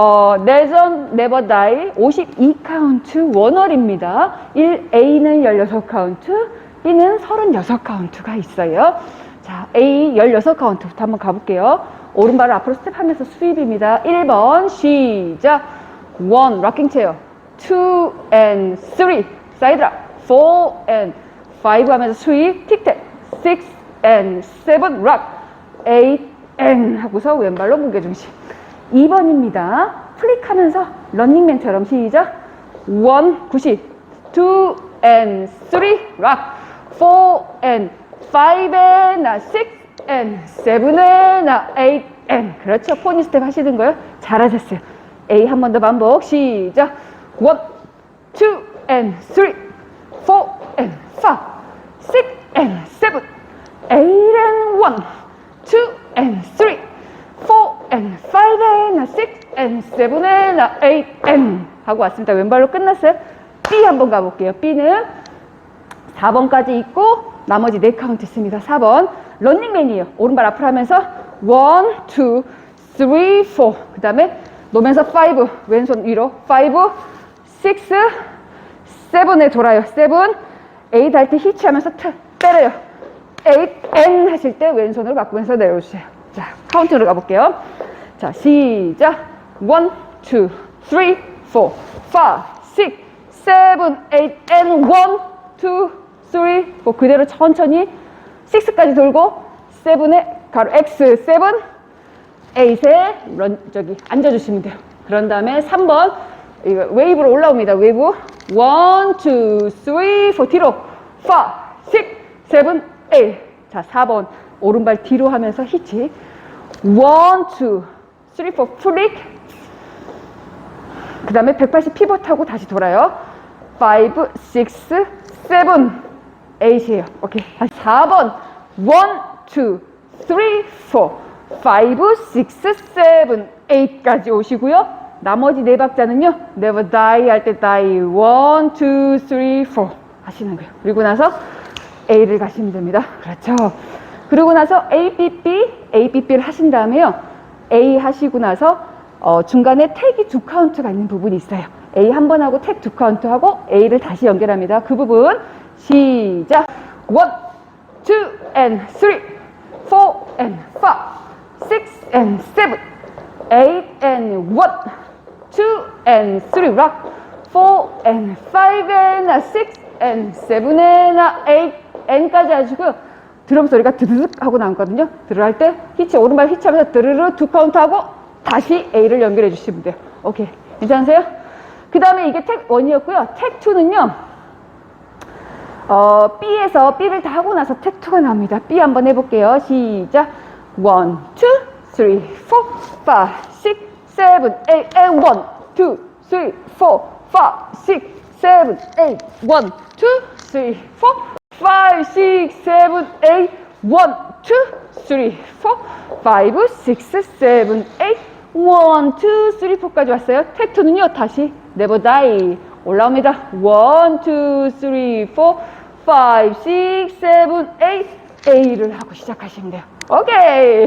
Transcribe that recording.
어, 내전 네버 다이 52카운트 원월입니다. 1, A는 16카운트, B는 36카운트가 있어요. 자, A 16카운트부터 한번 가볼게요. 오른발을 앞으로 스텝하면서 스윕입니다. 1번 시작. 1, 락킹 체어. 2 and 3, 사이드 락. 4 and 5 하면서 스윕, 틱택. 6 and 7, 락. 8 and 하고서 왼발로 무게 중심. 2번입니다. 플릭하면서 런닝맨처럼 시작. 1, 90. 2 and 3, 락. 4 and 5 and 6 and 7 and 8 and 그렇죠. 포니 스텝 하시는 거요. 잘하셨어요. A 한 번 더 반복. 시작. 1, 2 and 3, 4 and 5, 6 and 7, 8 and 1, 2 and 3, 4 and 5 and 6 and 7 and 8 and 하고 왔습니다. 왼발로 끝났어요. B 한번 가볼게요. B는 4번까지 있고 나머지 4카운트 있습니다. 4번 런닝맨이에요. 오른발 앞으로 하면서 1, 2, 3, 4. 그 다음에 놓으면서 5. 왼손 위로 5, 6, 7에 돌아요. 7, 8할때 히치하면서 트, 때려요. 8, N 하실 때 왼손으로 바꾸면서 내려주세요. 자, 카운트로 가볼게요. 자, 시작. 1, 2, 3, 4, 5, 6, 7, 8, and 1, 2, 3, 4. 그대로 천천히 6까지 돌고 7에 가로 X, 7, 8에 런, 저기 앉아주시면 돼요. 그런 다음에 3번 이거 웨이브로 올라옵니다. 웨이브 1, 2, 3, 4 뒤로 5, 6, 7, 8 자, 4번 오른발 뒤로 하면서 히치 1, 2, 3, 4 플릭 그 다음에 180 피벗하고 다시 돌아요. 5, 6, 7, 8이에요. 오케이. 다시 4번. 1, 2, 3, 4, 5, 6, 7, 8까지 오시고요. 나머지 네 박자는요. never die 할 때 die. 1, 2, 3, 4 하시는 거예요. 그리고 나서 A를 가시면 됩니다. 그렇죠. 그리고 나서 A, B, B, A, B, B를 하신 다음에요. A 하시고 나서 어, 중간에 택이 두 카운트가 있는 부분이 있어요. A 한 번 하고 택 두 카운트 하고 A를 다시 연결합니다. 그 부분 시작. 1, 2 and 3, 4 and 5, 6 and 7, 8 and 1, 2 and 3, rock, 4 and 5 and 6 and 7 and 8 and까지 하시고요. 드럼 소리가 드르륵 하고 나오거든요. 드르르 할때 히치 오른발 히치하면서 드르르 두 카운트 하고 다시 A를 연결해 주시면 돼요. 오케이. 괜찮으세요? 그 다음에 이게 택 1이었고요. 택 2는요. 어, B에서 B를 다 하고 나서 택 2가 나옵니다. B 한번 해볼게요. 시작. 1, 2, 3, 4, 5, 6, 7, 8, and 1, 2, 3, 4, 5, 6, 7, 8, 1, 2, 3, 4, 5, 6, 7, 8, 1, 2, 3, 4, 5, 6, 7, 8, 1, 2, 3, 4까지 왔어요. 택투는요, 다시 never die 올라옵니다. 1, 2, 3, 4, 5, 6, 7, 8, A를 하고 시작하시면 돼요. 오케이.